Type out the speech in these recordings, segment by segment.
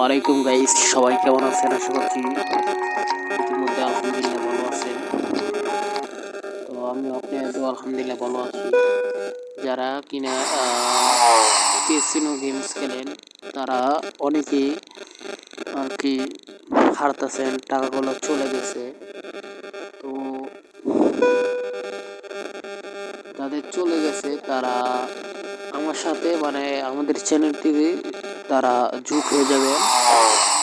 ওয়ালাইকুম গাইস, সবাই কেমন আছেন? আশা করছি ইতিমধ্যে আলহামদুলিল্লাহ ভালো আছেন। তো আমি আপনাদের আলহামদুলিল্লাহ ভালো আছি। যারা কিনা কেসিনো গেমস খেলেন, তারা অনেকেই আর কি হারতেছেন, টাকাগুলো চলে গেছে। তো যাদের চলে গেছে, তারা আমার সাথে মানে আমাদের চ্যানেল থেকে তারা যোগ হয়ে যাবে।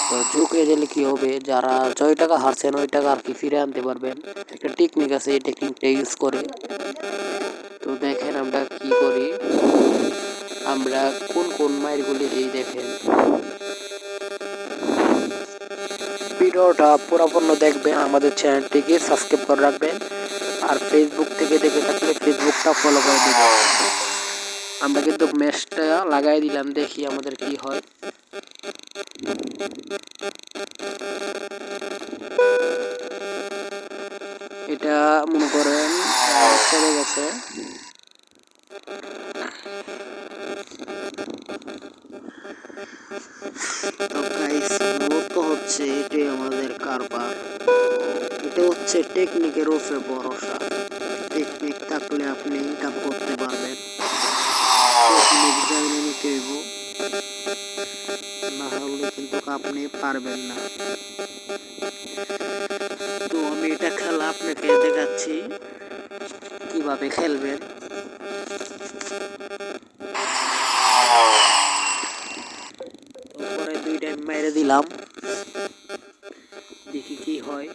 তো যোগ হয়ে গেলে কী হবে? যারা জয় টাকা হারছেন ওই টাকা আর কি ফিরে আনতে পারবেন। একটা টেকনিক আছে, এই টেকনিকটা ইউজ করে। তো দেখেন আমরা কি করি? আমরা কোন কোন মায়েরগুলি দিই দেখেন। ভিডিওটা পুরোপূর্ণ দেখবেন, আমাদের চ্যানেলটিকে সাবস্ক্রাইব করে রাখবেন। আর ফেসবুক থেকে দেখে থাকলে ফেসবুকটা ফলো করে দেবেন। আমরা কিন্তু ম্যাচটা লাগাই দিলাম, দেখি আমাদের কি হয়। এটা মনে করেন চলে গেছে। তো গাইস মূলত হচ্ছে এটাই আমাদের কারবার। এটা হচ্ছে টেকনিকের উপরে ভরসা। টেকনিক থাকলে আপনি ইনকাম করতে পারবেন। টেকনিক জানিয়ে নিতে হইব। না হলে কিন্তু আপনি পারবেন না। তো আমি এটা খেলা আপনাকে দেখাচ্ছি। কীভাবে খেলবেন? তারপরে দুই মেরে দিলাম। দেখি কি হয়।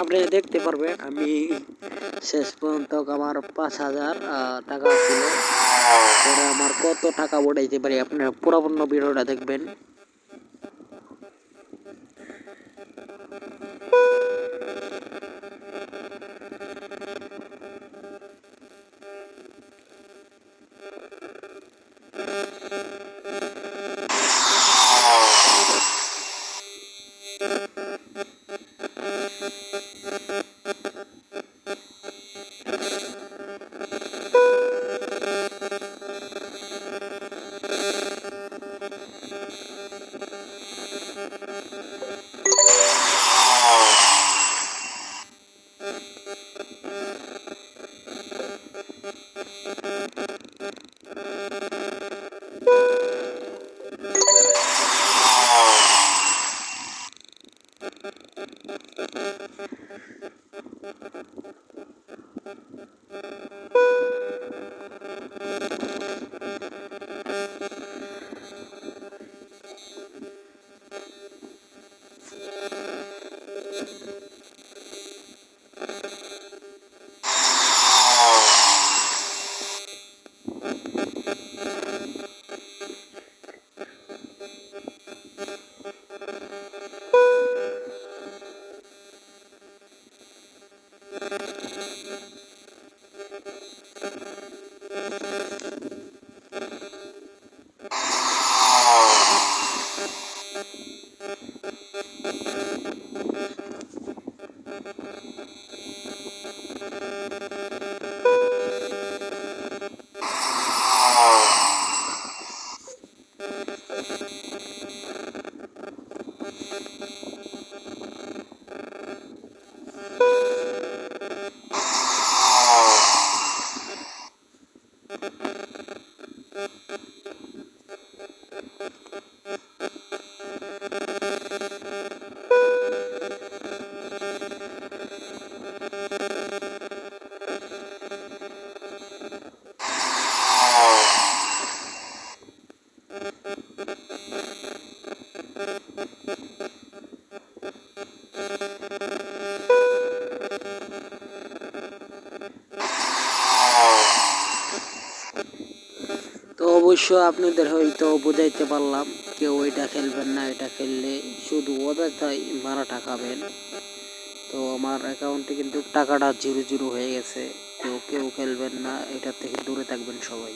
আপনি দেখতে পারবেন, আমি শেষ পর্যন্ত আমার পাঁচ হাজার টাকা ছিল। আমার কত টাকা উঠাইতে পারি, আপনার পুরোপূর্ণ ভিডিওটা দেখবেন। তো অবশ্য আপনাদের হয়তো বোঝাইতে পারলাম, কেউ এটা খেলবেন না, এটা খেললে শুধু অযথাই মারাটা খাবেন তো আমার অ্যাকাউন্টে কিন্তু টাকাটা জিরো জিরো হয়ে গেছে তো কেউ খেলবেন না, এটার থেকে দূরে থাকবেন সবাই।